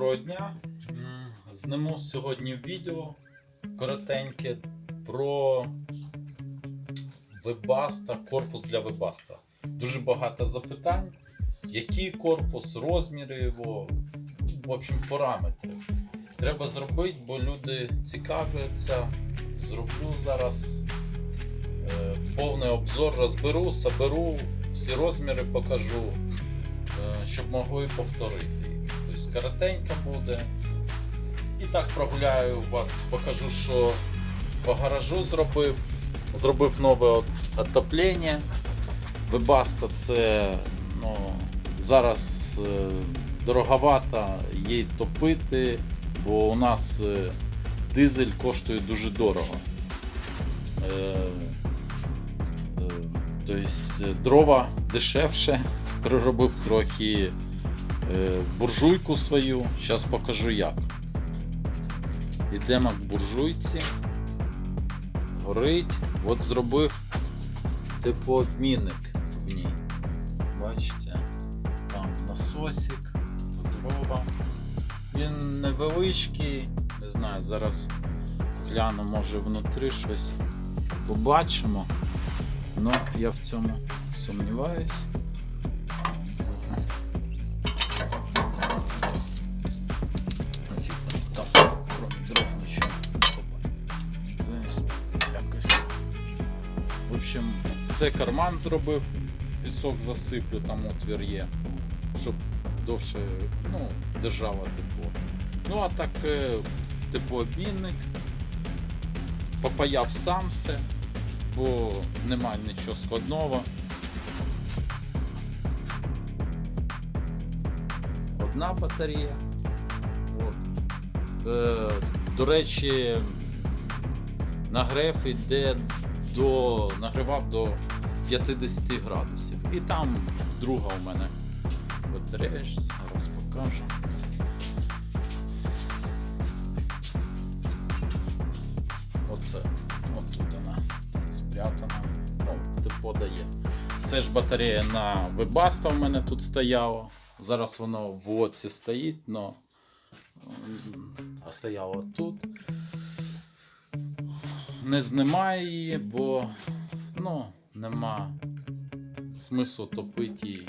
Доброго дня. Зніму сьогодні відео коротеньке про Webaста, корпус для Webaста. Дуже багато запитань. Який корпус, розміри його, в общем, параметри. Треба зробити, бо люди цікавляться. Зроблю зараз е, повний обзор, розберу, соберу, всі розміри покажу, е, щоб могли повторити. Їх. Коротенько буде. І так прогуляю вас, покажу, що по гаражу зробив. Зробив нове отоплення. Вебаста це ну, зараз е, дороговато їй топити, бо у нас е, дизель коштує дуже дорого. Тобто дрова дешевше, переробив трохи буржуйку свою. Зараз покажу як. Йдемо к буржуйці. Горить. От зробив типу обмінник в ній. Бачите, там насосик, дрова. Він невеличкий, не знаю, зараз гляну, може внутрі щось побачимо. Ну, я в цьому сумніваюсь. Це карман зробив, пісок засиплю, там отвір є, щоб довше ну, держало тепло. Ну, а так, е, типу. Попаяв сам все, бо немає нічого складного. Одна батарея. От. Е, до речі, нагрев йде до нагрівав до 50 градусів. І там друга у мене батарея, зараз покажу. Оце, от тут вона спрятана. Ну, тепло дає. Це ж батарея на Webasto в мене тут стояло. Зараз воно в лодці стоїть, но а стояло тут. Не знімаю її, бо ну, нема смислу топити її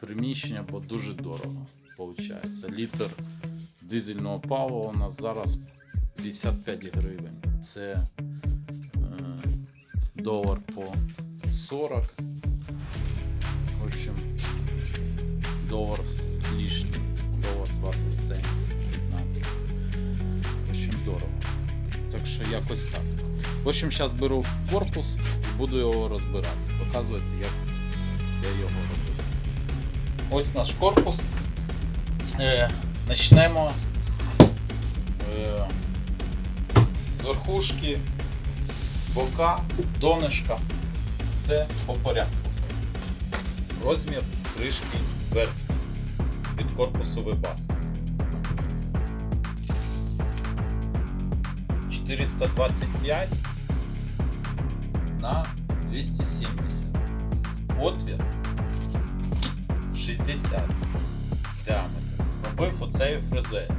приміщення, бо дуже дорого виходить. Літр дизельного палива у нас зараз 55 гривень. Це е, долар по 40. В общем, долар з лишнім. Долар 20 центів. 15. В общем, дорого. Так що якось так. В общем, зараз беру корпус і буду його розбирати. Показувати, як я його робив. Ось наш корпус. Е, Начнемо е, з верхушки, бока, донышка. Все по порядку. Розмір кришки верхній від корпусу Webasto. 425 на 270. Отвір 60 діаметр. Робив оцею фрезею.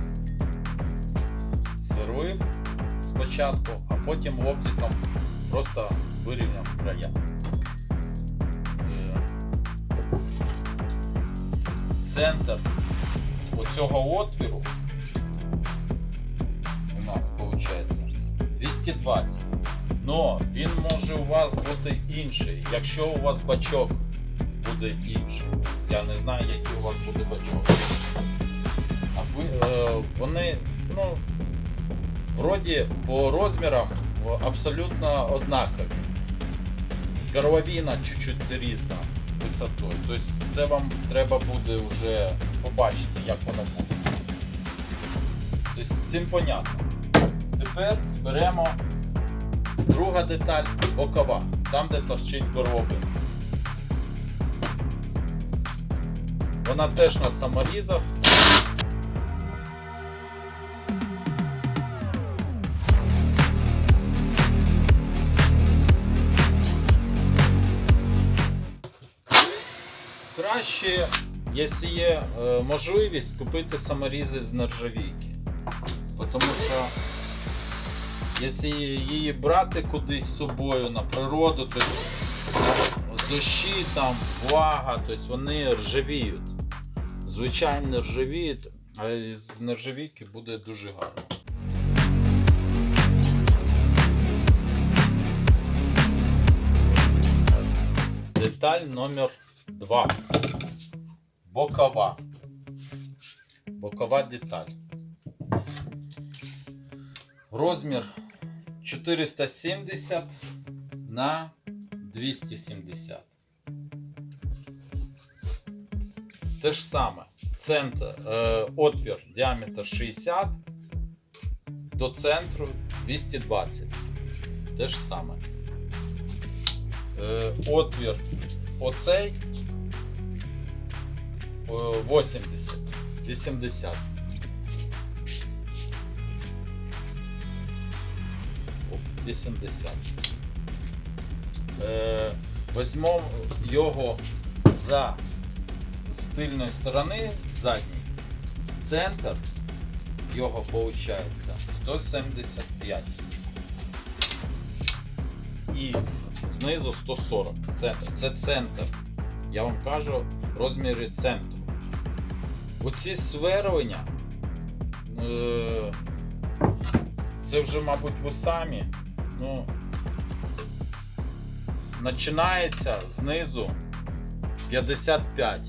Сверлив спочатку, а потім лобзиком просто вирівняв края. Е, Центр оцього отвіру у нас виходить 220. Но він може у вас бути інший. Якщо у вас бачок буде інший. Я не знаю, який у вас буде бачок. А ви, е, вони, ну, вроді по розмірам абсолютно однакові. Горловина чуть-чуть різна висотою. Тобто це вам треба буде вже побачити, як воно буде. Тобто цим понятно. Тепер беремо друга деталь бокова, там де торчить горловина. Вона теж на саморізах. Краще якщо є е, можливість, купити саморізи з нержавійки. Тому що якщо її брати кудись з собою на природу, то дощі там, влага, тобто вони ржавіють. Звичайно, ржавіють, а з нержавійки буде дуже гарно. Деталь номер 2. Бокова. Бокова деталь. Розмір 470 на 270. Те ж саме. Центр, е, отвір діаметр 60 до центру 220. Те ж саме. Е, отвір оцей е, 80, 80. 80. Е, Візьмемо його за з тильної сторони задній. Центр його виходить 175. І знизу 140. Центр. Це центр. Я вам кажу розміри центру. Оці сверлення. Е- це вже, мабуть, ви самі. Ну, починається знизу 55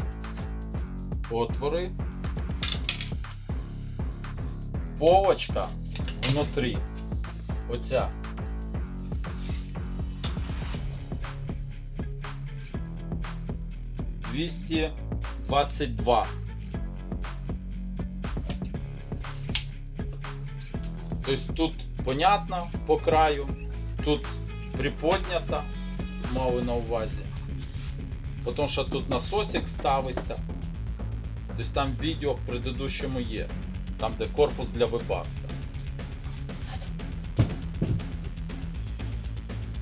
отвори. Полочка внутрі. Оця. Двісті двадцять два. Тобто тут понятно по краю, тут приподнято, мали на увазі. Тому що тут насосик ставиться. Тобто там відео в предыдущому є. Там де корпус для вебаста.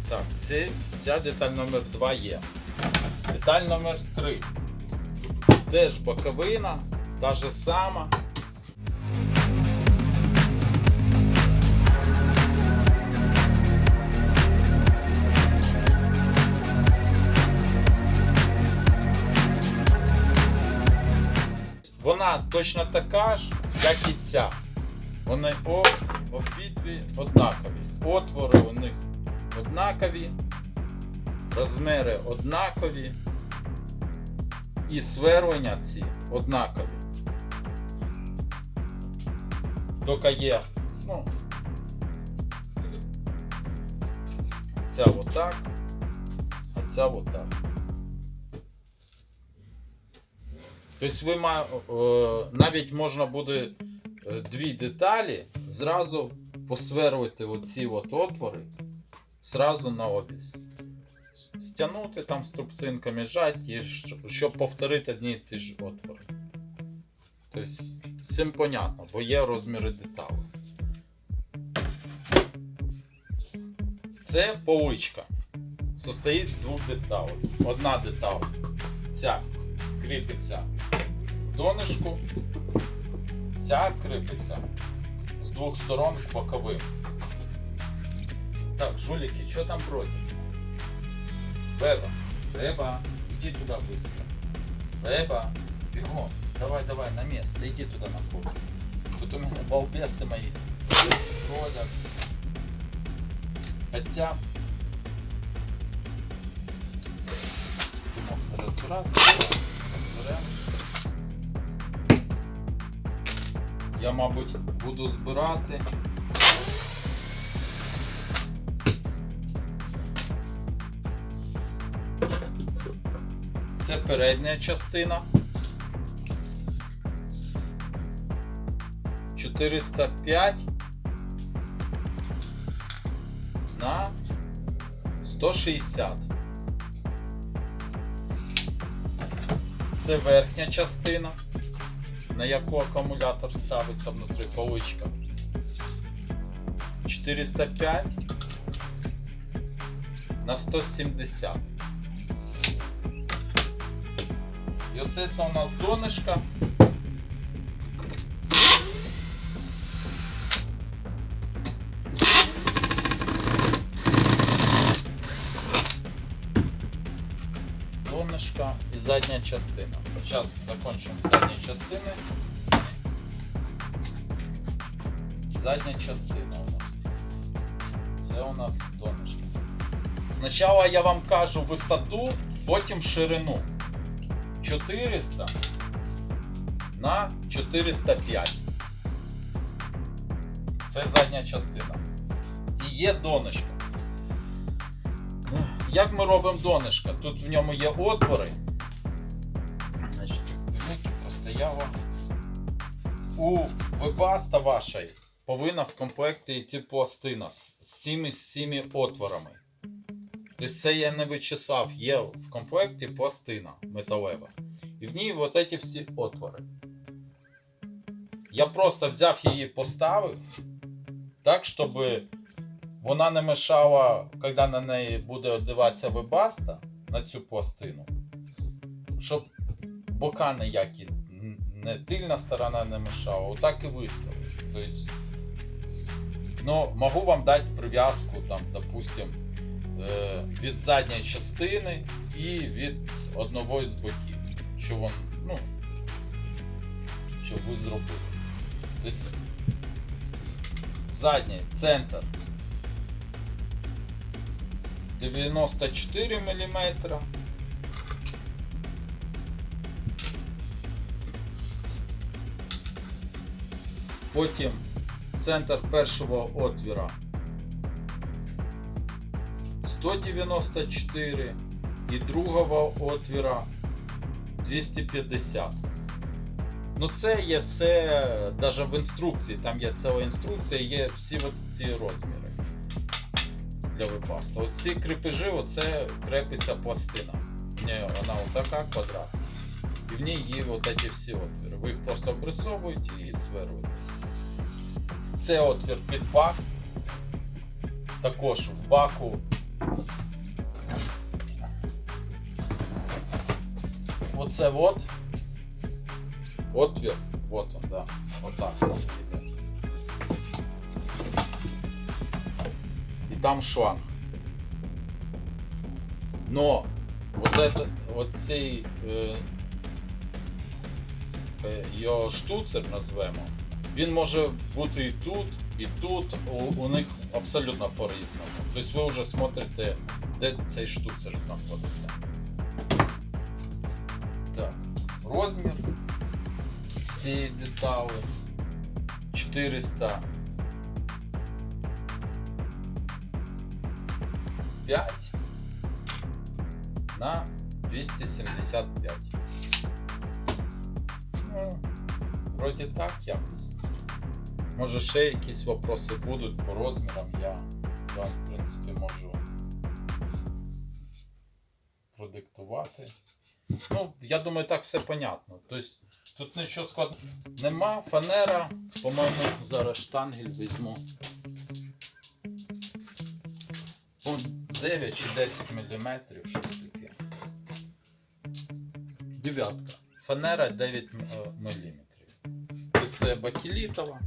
Так, це, ця деталь номер 2 є. Деталь номер 3. Теж боковина, та же сама. Точно така ж, як і ця. Вони обидві однакові. Отвори у них однакові, розміри однакові. І сверлення ці однакові. Тільки є, ну, ця отак, а ця отак. Тобто ви ма- е, навіть можна буде е, дві деталі зразу посверлити оці от отвори зразу на обість. Стягнути там струбцинками, жать, і щоб повторити одні і ті ж отвори. Тобто з цим понятно, бо є розміри деталей. Це поличка. Состоїть з двох деталей. Одна деталь. Ця кріпиться донышку, ця кріпиться з двох сторон к боковим. Так, жулики, що там бродять? Беба, Беба, иди туда быстро. Беба, бегом. Давай, давай, на место, иди туда на вход. Тут у меня балбесы мои бродят. Хотя... Думав, розбиратися. Розберемо. Я, мабуть, буду збирати. Це передня частина. 405 на 160. Це верхня частина, на яку акумулятор ставиться внутрі поличка. 405 на 170. І остається у нас донышко. Донышко і задня частина. Зараз закончимо задні частини. Задня частина у нас. Це у нас донышко. Спочатку я вам кажу висоту, потім ширину. 400 на 405. Це задня частина. І є донышко. Як ми робимо донышко? Тут в ньому є отвори. Минутку. У вебаста вашої повинна в комплекті йти пластина з цими, з цими отворами. Тобто це я не вичисав, є в комплекті пластина металева. І в ній от ці всі отвори. Я просто взяв її, поставив так, щоб вона не мешала, коли на неї буде одягатися вебаста на цю пластину. Щоб бока ніякі, н- не тильна сторона не мешала, отак і виставив. Тобто, ну, можу вам дати прив'язку, там, допустим, е, від задньої частини і від одного з боків. Що вон, ну, щоб ви зробили. Тобто, задній центр 94 мм. Потім центр першого отвіра 194 і другого отвіра 250. Ну це є все, навіть в інструкції, там є ціла інструкція, є всі от ці розміри для випаста. Оці крепежі, оце крепиться пластина. Ній вона отака квадратна. І в ній є от всі отвіри. Ви їх просто обрисовуєте і сверлите. Це отвір під бак. Також в баку. Оце от. Отвір. Вот он, да. Отак от. І там шланг. Но вот это, вот цей е, е, його штуцер назвемо, він може бути і тут, і тут. У, у них абсолютно по-різному. Тобто ви вже смотрите, де цей штуцер знаходиться. Так, розмір цієї деталі 400 5 на 275. Ну, вроді так якось. Може ще якісь вопроси будуть по розмірам, я вам, в принципі, можу продиктувати. Ну, я думаю, так все понятно. Тобто тут нічого складного нема. Фанера, по-моєму, зараз штангель візьму. Ну, 9 чи 10 мм, щось таке. Дев'ятка. Фанера 9 мм. Тобто це бакелітова.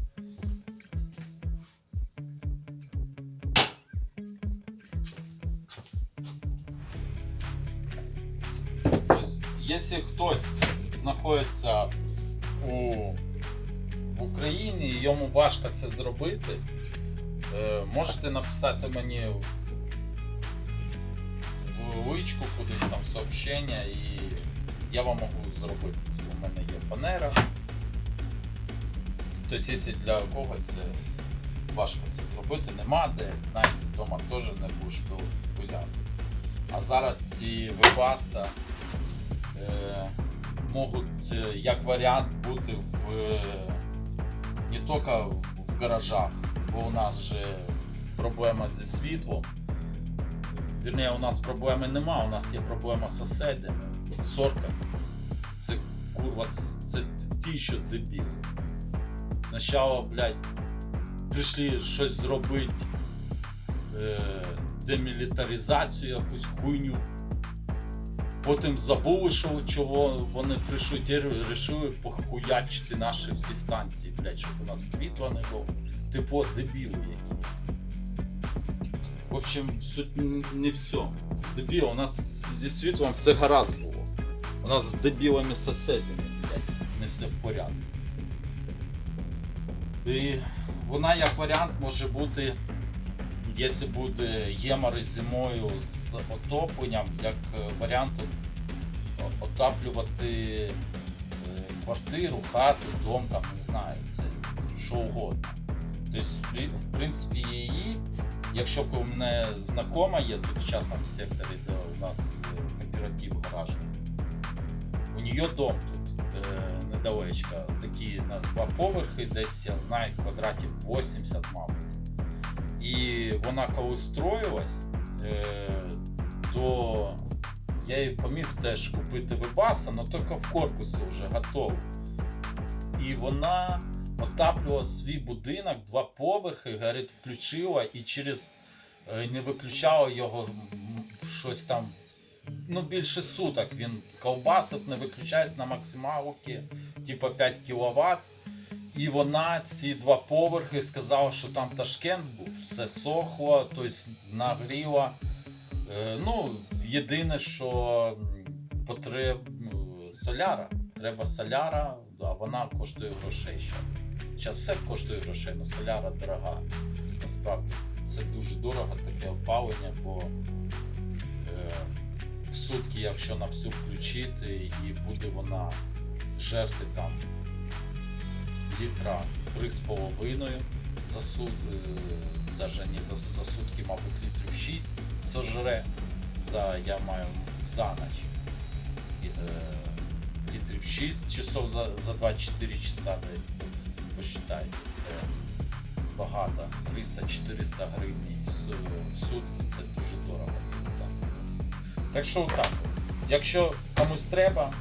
Якщо хтось знаходиться у в Україні і йому важко це зробити, е, можете написати мені в личку кудись там сообщення і я вам можу зробити. У мене є фанера. Тобто, якщо для когось це важко це зробити, нема де, знаєте, вдома теж не будеш гуляти. А зараз ці вебаста е, можуть е, як варіант бути в, е, не тільки в гаражах, бо у нас же проблема зі світлом. Вірніше, у нас проблеми нема, у нас є проблема з сусідами. Сорка. Це курва, це ті, що дебіли. Спочатку, блядь, прийшли щось зробити, е, демілітаризацію, якусь хуйню. Потім забули, що чого вони прийшли, вирішили похуячити наші всі станції, блядь, щоб у нас світла не було. Типу, дебіли якісь. В общем, суть не в цьому. З дебілом, у нас зі світлом все гаразд було. У нас з дебілами сусідями, блядь, не все в порядку. І вона як варіант може бути, якщо буде ємори зимою з отопленням, як е, варіант отаплювати е, квартиру, хату, дом, там, не знаю, це що угодно. Тобто, в принципі, її, якщо у мене знакома є тут в частному секторі, де у нас е, кооператив гаражний, у нее дом тут е, недалечко, такі на два поверхи, десь я знаю, квадратів 80, мабуть. І вона коли строїлась, то я їй поміг теж купити вебаса, але тільки в корпусі вже готово. І вона отаплювала свій будинок, два поверхи, говорить, включила і через е, не виключала його щось там ну, більше суток він ковбасив, не виключається на максималки, типа 5 кВт. І вона ці два поверхи сказала, що там Ташкент був, все сохло, тобто нагріла. Е, ну, єдине, що потреб соляра. Треба соляра, а вона коштує грошей зараз. Зараз все коштує грошей, але соляра дорога. Насправді це дуже дорого таке опалення, бо е, в сутки, якщо на всю включити, і буде вона жерти там літра 3,5 за сут, навіть не за, за сутки, мабуть, літрів 6 сожре за я маю за Е, літрів 6 часов за, за 24 часа десь. Посчитайте, це багато. 300-400 гривень в, сутки це дуже дорого. Так, так що так. Якщо комусь треба,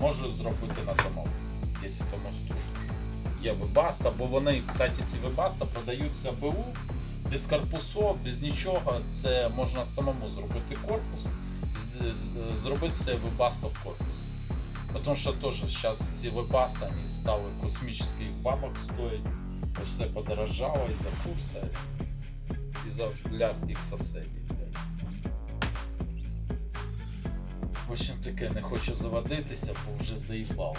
можу зробити на замовлення, якщо комусь тут. Є вебаста, бо вони, кстати, ці вебаста продаються БУ без корпусу, без нічого. Це можна самому зробити корпус, зробити це вебаста в корпус. Тому що теж зараз ці вебаста вони стали космічних бабок стоять, все подорожало і за курса, і за блядських сусідів. блядь. В общем таке, не хочу заводитися, бо вже заїбали.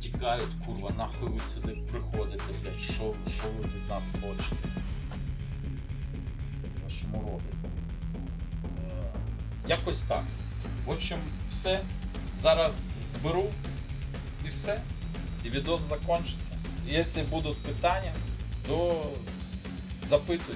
Тікають, курва, нахуй ви сюди приходите, блядь, що, що ви від нас хочете? Роду. Е, Якось так. В общем, все. Зараз зберу і все. І відео закінчиться. Якщо будуть питання, то запитуйте.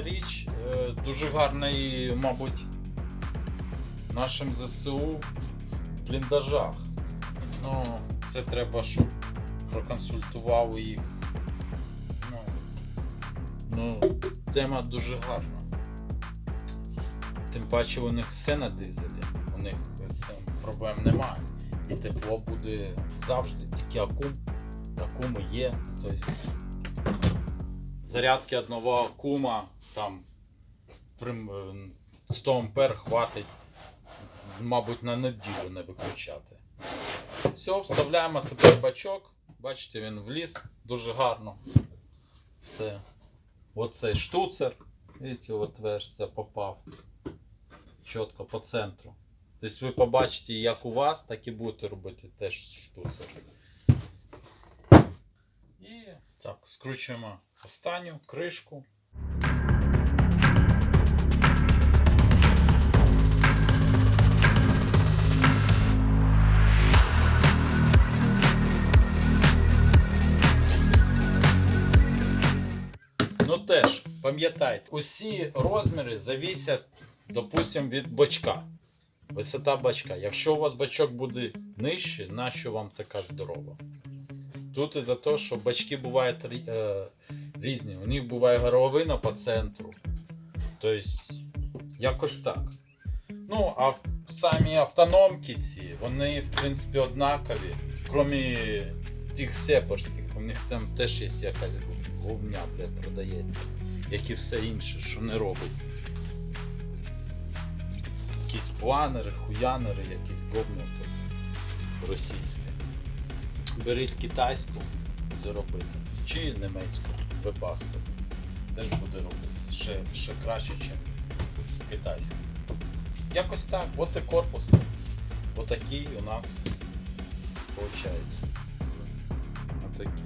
Річ е, дуже гарна і, мабуть, нашим ЗСУ в бліндажах. Ну, це треба, щоб проконсультували їх. Ну, ну, тема дуже гарна. Тим паче у них все на дизелі, у них цим проблем немає. І тепло буде завжди, тільки акум, акуми є. Тобто зарядки одного акума там прим- е, 100 ампер хватить, мабуть, на неділю не виключати. Все, вставляємо тепер бачок. Бачите, він вліз дуже гарно. Все. Оцей штуцер. Видите, от версія попав. Чітко по центру. Тобто ви побачите, як у вас, так і будете робити теж штуцер. І так, скручуємо останню кришку. Ну теж пам'ятайте, усі розміри завісять, допустимо, від бачка. Висота бачка. Якщо у вас бачок буде нижче, нащо вам така здорова? Тут і за те, що бачки бувають е, різні. У них буває горловина по центру. Тобто, якось так. Ну, а самі автономки ці, вони, в принципі, однакові. Крім тих сепарських, у них там теж є якась говня, блядь, продається. Як і все інше, що не робить. Якісь планери, хуянери, якісь говно російське. Беріть китайську, буде робити. Чи німецьку, вебасту. Теж буде робити. Ще, ще краще, ніж китайська. Якось так. От і корпус. Отакий у нас виходить. Отакий.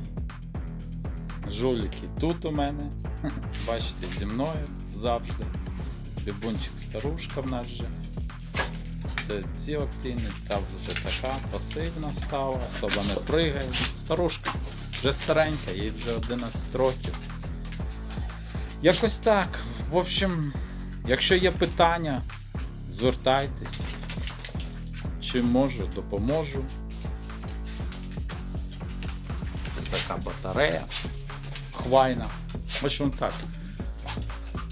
Жуліки тут у мене. Бачите, зі мною завжди. Бібунчик старушка в нас же. Це ці оптини, та вже така пасивна стала, особа не пригає. Старушка вже старенька, їй вже 11 років. Якось так. В общем, якщо є питання, звертайтесь. Чим можу, допоможу. Така батарея. Хвайна. В общем так.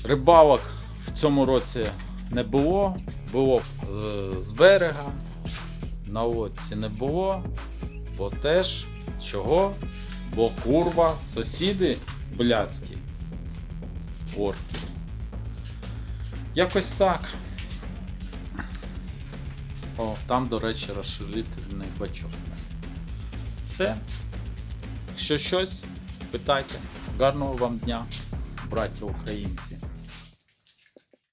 Рибалок в цьому році не було. Було е, з берега. На лодці не було. Бо теж чого? Бо курва, сусіди блядські. Орки. Якось так. О, там, до речі, розширительний бачок. Все. Якщо щось, питайте. Гарного вам дня, браті українці.